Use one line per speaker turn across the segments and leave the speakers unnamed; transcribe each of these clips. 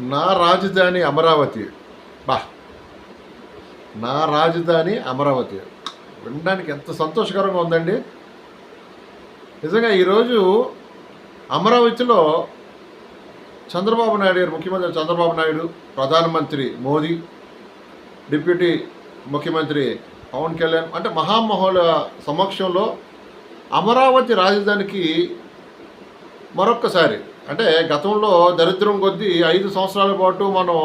నా రాజధాని అమరావతి. బా. నా రాజధాని అమరావతి. వినడానికి ఎంత సంతోషకరంగా ఉందండి. నిజంగా ఈరోజు అమరావతిలో చంద్రబాబు నాయుడు గారు ముఖ్యమంత్రి చంద్రబాబు నాయుడు ప్రధానమంత్రి మోదీ డిప్యూటీ ముఖ్యమంత్రి పవన్ కళ్యాణ్ అంటే మహామహోల సమక్షంలో అమరావతి రాజధానికి మరొక్కసారి అంటే గతంలో దరిద్రం కొద్దీ ఐదు సంవత్సరాల పాటు మనం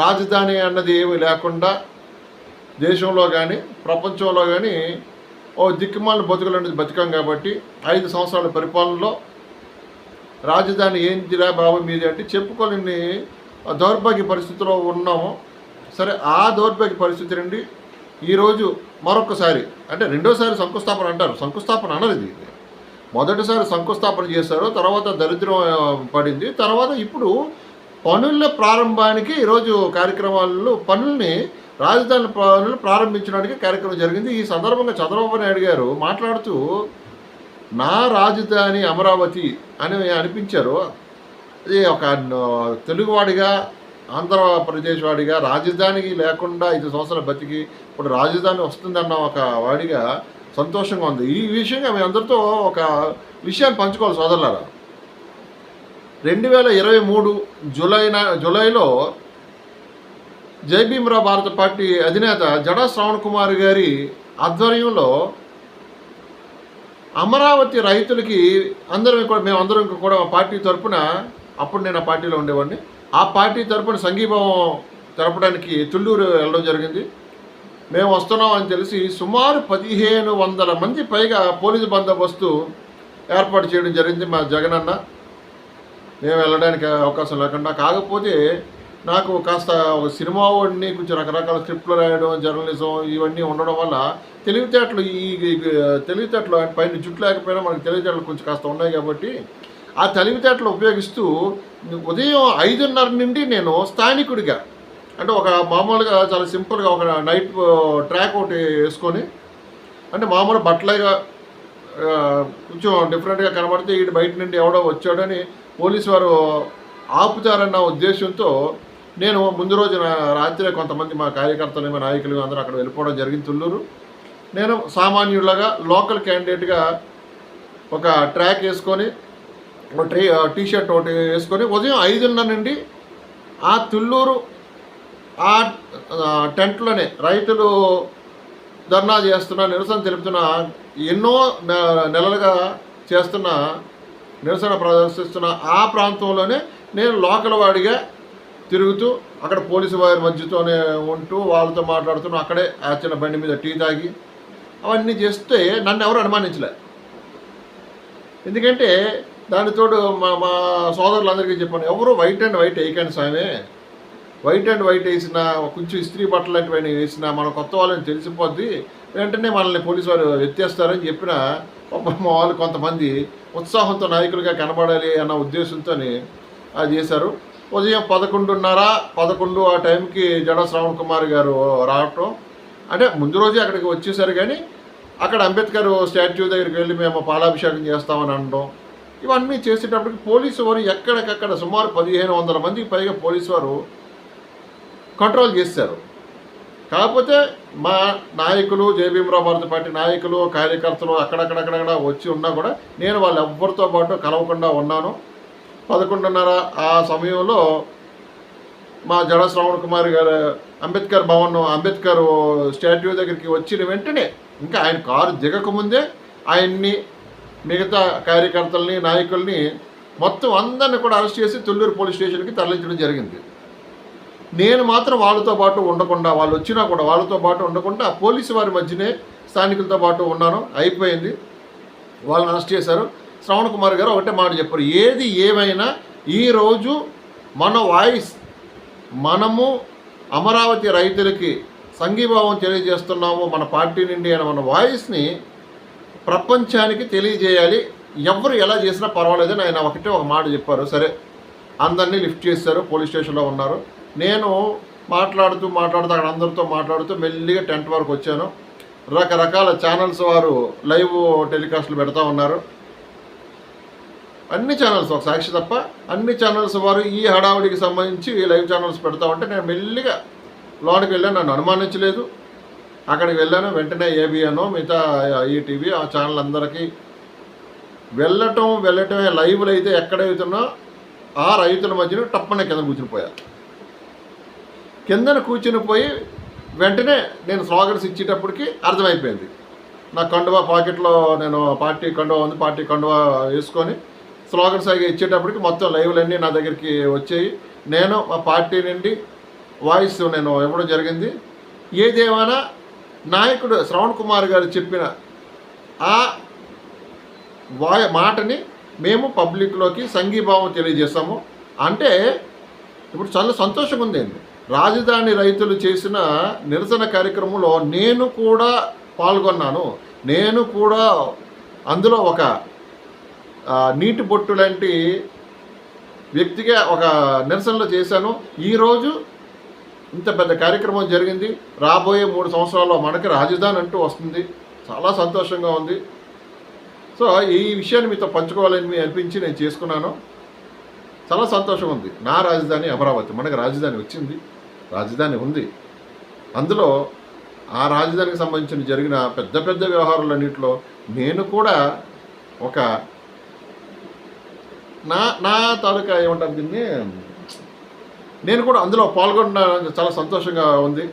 రాజధాని అన్నది ఏమీ లేకుండా దేశంలో కానీ ప్రపంచంలో కానీ ఓ దిక్కుమాల బతుకులు అనేది బతికాం కాబట్టి ఐదు సంవత్సరాల పరిపాలనలో రాజధాని ఏంటిరా బాబు మీది అంటే చెప్పుకోలేని దౌర్భాగ్య పరిస్థితిలో ఉన్నాము. సరే ఆ దౌర్భాగ్య పరిస్థితి నుండి ఈరోజు మరొకసారి అంటే రెండోసారి శంకుస్థాపన అంటారు. శంకుస్థాపన అన్నది ఇది. మొదటిసారి శంకుస్థాపన చేశారు తర్వాత దరిద్రం పడింది. తర్వాత ఇప్పుడు పనుల ప్రారంభానికి ఈరోజు కార్యక్రమాల్లో పనుల్ని రాజధాని పనులు ప్రారంభించడానికి కార్యక్రమం జరిగింది. ఈ సందర్భంగా చంద్రబాబు నాయుడు గారు మాట్లాడుతూ నా రాజధాని అమరావతి అని అనిపించారు. అది ఒక తెలుగువాడిగా ఆంధ్రప్రదేశ్ వాడిగా రాజధానికి లేకుండా ఐదు సంవత్సరాలు బతికి ఇప్పుడు రాజధాని వస్తుందన్న ఒక వాడిగా సంతోషంగా ఉంది. ఈ విషయంగా మీ అందరితో ఒక విషయాన్ని పంచుకోవాలి సోదరులారా. రెండు వేల ఇరవై మూడు జూలై జూలైలో జై భారత పార్టీ అధినేత జడా శ్రవణ్ కుమార్ గారి ఆధ్వర్యంలో అమరావతి రైతులకి అందరం కూడా మేము అందరం కూడా పార్టీ తరపున అప్పుడు నేను ఆ పార్టీలో ఉండేవాడిని. ఆ పార్టీ తరపున సంఘీభావం తెలపడానికి తుళ్ళూరు వెళ్ళడం జరిగింది. మేము వస్తున్నాం అని తెలిసి సుమారు పదిహేను వందల మంది పైగా పోలీసు బందోబస్తు ఏర్పాటు చేయడం జరిగింది మా జగనన్న. మేము వెళ్ళడానికి అవకాశం లేకుండా కాకపోతే నాకు కాస్త ఒక సినిమా వాడిని కొంచెం రకరకాల స్క్రిప్ట్లు రాయడం జర్నలిజం ఇవన్నీ ఉండడం వల్ల తెలివితేటలు ఈ ఈ తెలివితేటలు పైన జుట్టు లేకపోయినా మనకు తెలివితేటలు కొంచెం కాస్త ఉన్నాయి కాబట్టి ఆ తెలివితేటలు ఉపయోగిస్తూ ఉదయం ఐదున్నర నుండి నేను స్థానికుడిగా అంటే ఒక మామూలుగా చాలా సింపుల్గా ఒక నైట్ ట్రాక్ ఒకటి వేసుకొని అంటే మామూలు బట్టలుగా కొంచెం డిఫరెంట్గా కనబడితే వీటి బయట నుండి ఎవడో వచ్చాడని పోలీసు వారు ఆపుతారన్న ఉద్దేశంతో నేను ముందు రోజున రాత్రి కొంతమంది మా కార్యకర్తలు మా నాయకులు అందరూ అక్కడ వెళ్ళిపోవడం జరిగింది తుళ్ళూరు. నేను సామాన్యులాగా లోకల్ క్యాండిడేట్గా ఒక ట్రాక్ వేసుకొని ఒక ట్రీ టీ షర్ట్ ఒకటి వేసుకొని ఉదయం ఐదున్నర నుండి ఆ తుళ్ళూరు ఆ టెంట్లోనే రైతులు ధర్నా చేస్తున్న నిరసన తెలుపుతున్న ఎన్నో నె- నెలలుగా చేస్తున్న నిరసన ప్రదర్శిస్తున్న ఆ ప్రాంతంలోనే నేను లోకల్ వాడిగా తిరుగుతూ అక్కడ పోలీసు వారి మధ్యతోనే ఉంటూ వాళ్ళతో మాట్లాడుతూ అక్కడే ఆ చిన్న బండి మీద టీ తాగి అవన్నీ చేస్తే నన్ను ఎవరు అనుమానించలే. ఎందుకంటే దానితోడు మా మా సోదరులందరికీ చెప్పాను ఎవరు వైట్ అండ్ వైట్ వేయకండి స్వామి. వైట్ అండ్ వైట్ వేసిన కొంచెం ఇస్త్రీ బట్టలు లాంటివన్నీ వేసినా మన కొత్త వాళ్ళని తెలిసిపోద్ది. వెంటనే మనల్ని పోలీసు వారు ఎత్తేస్తారని చెప్పిన మా వాళ్ళు కొంతమంది ఉత్సాహంతో నాయకులుగా కనబడాలి అన్న ఉద్దేశంతో అది చేశారు. ఉదయం పదకొండున్నర పదకొండు ఆ టైంకి జడ శ్రావణ్ కుమార్ గారు రావటం. అంటే ముందు రోజే అక్కడికి వచ్చేసారు కానీ అక్కడ అంబేద్కర్ స్టాచ్యూ దగ్గరికి వెళ్ళి మేము పాలాభిషేకం చేస్తామని అనడం. ఇవన్నీ చేసేటప్పటికి పోలీసు వారు ఎక్కడికక్కడ సుమారు పదిహేను వందల మందికి పైగా పోలీసు వారు కంట్రోల్ చేశారు. కాకపోతే మా నాయకులు జేబీఎంరావు భారత పార్టీ నాయకులు కార్యకర్తలు అక్కడక్కడక్కడక్కడ వచ్చి ఉన్నా కూడా నేను వాళ్ళు ఎవ్వరితో పాటు కలవకుండా ఉన్నాను. పదకొండున్నర ఆ సమయంలో మా జడ శ్రవణ్ కుమార్ గారు అంబేద్కర్ భవన్ అంబేద్కర్ స్టాట్యూ దగ్గరికి వచ్చిన వెంటనే ఇంకా ఆయన కారు దిగకముందే ఆయన్ని మిగతా కార్యకర్తల్ని నాయకుల్ని మొత్తం అందరిని కూడా అరెస్ట్ చేసి తుళ్ళూరు పోలీస్ స్టేషన్కి తరలించడం జరిగింది. నేను మాత్రం వాళ్ళతో పాటు ఉండకుండా వాళ్ళు వచ్చినా కూడా వాళ్ళతో పాటు ఉండకుండా పోలీసు వారి మధ్యనే స్థానికులతో పాటు ఉన్నాను. అయిపోయింది. వాళ్ళని అరెస్ట్ చేశారు. శ్రవణ్ కుమార్ గారు ఒకటే మాట చెప్పారు. ఏది ఏమైనా ఈరోజు మన వాయిస్ మనము అమరావతి రైతులకి సంఘీభావం తెలియజేస్తున్నాము. మన పార్టీ నుండి అనే మన వాయిస్ని ప్రపంచానికి తెలియజేయాలి. ఎవరు ఎలా చేసినా పర్వాలేదని ఆయన ఒకటే ఒక మాట చెప్పారు. సరే అందరినీ లిఫ్ట్ చేశారు. పోలీస్ స్టేషన్లో ఉన్నారు. నేను మాట్లాడుతూ మాట్లాడుతూ అక్కడ అందరితో మాట్లాడుతూ మెల్లిగా టెంట్ వరకు వచ్చాను. రకరకాల ఛానల్స్ వారు లైవ్ టెలికాస్ట్లు పెడతా ఉన్నారు. అన్ని ఛానల్స్ ఒక సాక్షి తప్ప అన్ని ఛానల్స్ వారు ఈ హడావుడికి సంబంధించి లైవ్ ఛానల్స్ పెడతా ఉంటే నేను మెల్లిగా లోనికి వెళ్ళాను. నన్ను అనుమానించలేదు. అక్కడికి వెళ్ళాను. వెంటనే ఏబిఎన్ మిగతా ఈటీవీ ఆ ఛానల్ అందరికీ వెళ్ళటం వెళ్ళటమే లైవ్లు అయితే ఎక్కడైతున్నా ఆ రైతుల మధ్యన టప్పనే కింద కూర్చునిపోయాను కిందన కూర్చుని పోయి వెంటనే నేను స్లోగన్స్ ఇచ్చేటప్పటికి అర్థమైపోయింది. నా కండువా పాకెట్లో నేను పార్టీ కండువా ఉంది పార్టీ కండువా వేసుకొని స్లోగన్స్ అవి ఇచ్చేటప్పటికి మొత్తం లైవ్లన్నీ నా దగ్గరికి వచ్చాయి. నేను మా పార్టీ నుండి వాయిస్ నేను ఇవ్వడం జరిగింది. ఏదేమైనా నాయకుడు శ్రవణ్ కుమార్ గారు చెప్పిన ఆ వాయ మాటని మేము పబ్లిక్లోకి సంఘీభావం తెలియజేస్తాము. అంటే ఇప్పుడు చాలా సంతోషంగా ఉంది రాజధాని రైతులు చేసిన నిరసన కార్యక్రమంలో నేను కూడా పాల్గొన్నాను. నేను కూడా అందులో ఒక నీటి బొట్టు లాంటి వ్యక్తిగా ఒక నిరసనలో చేశాను. ఈరోజు ఇంత పెద్ద కార్యక్రమం జరిగింది. రాబోయే మూడు సంవత్సరాల్లో మనకి రాజధాని అంటూ వస్తుంది. చాలా సంతోషంగా ఉంది. సో ఈ విషయాన్ని మీతో పంచుకోవాలని మీ అనిపించి నేను చేసుకున్నాను. చాలా సంతోషం ఉంది. నా రాజధాని అమరావతి. మనకు రాజధాని వచ్చింది. రాజధాని ఉంది. అందులో ఆ రాజధానికి సంబంధించిన జరిగిన పెద్ద పెద్ద వ్యవహారాలన్నింటిలో నేను కూడా ఒక నా నా తాలూకా ఏమంటారు దీన్ని? నేను కూడా అందులో పాల్గొన్న చాలా సంతోషంగా ఉంది.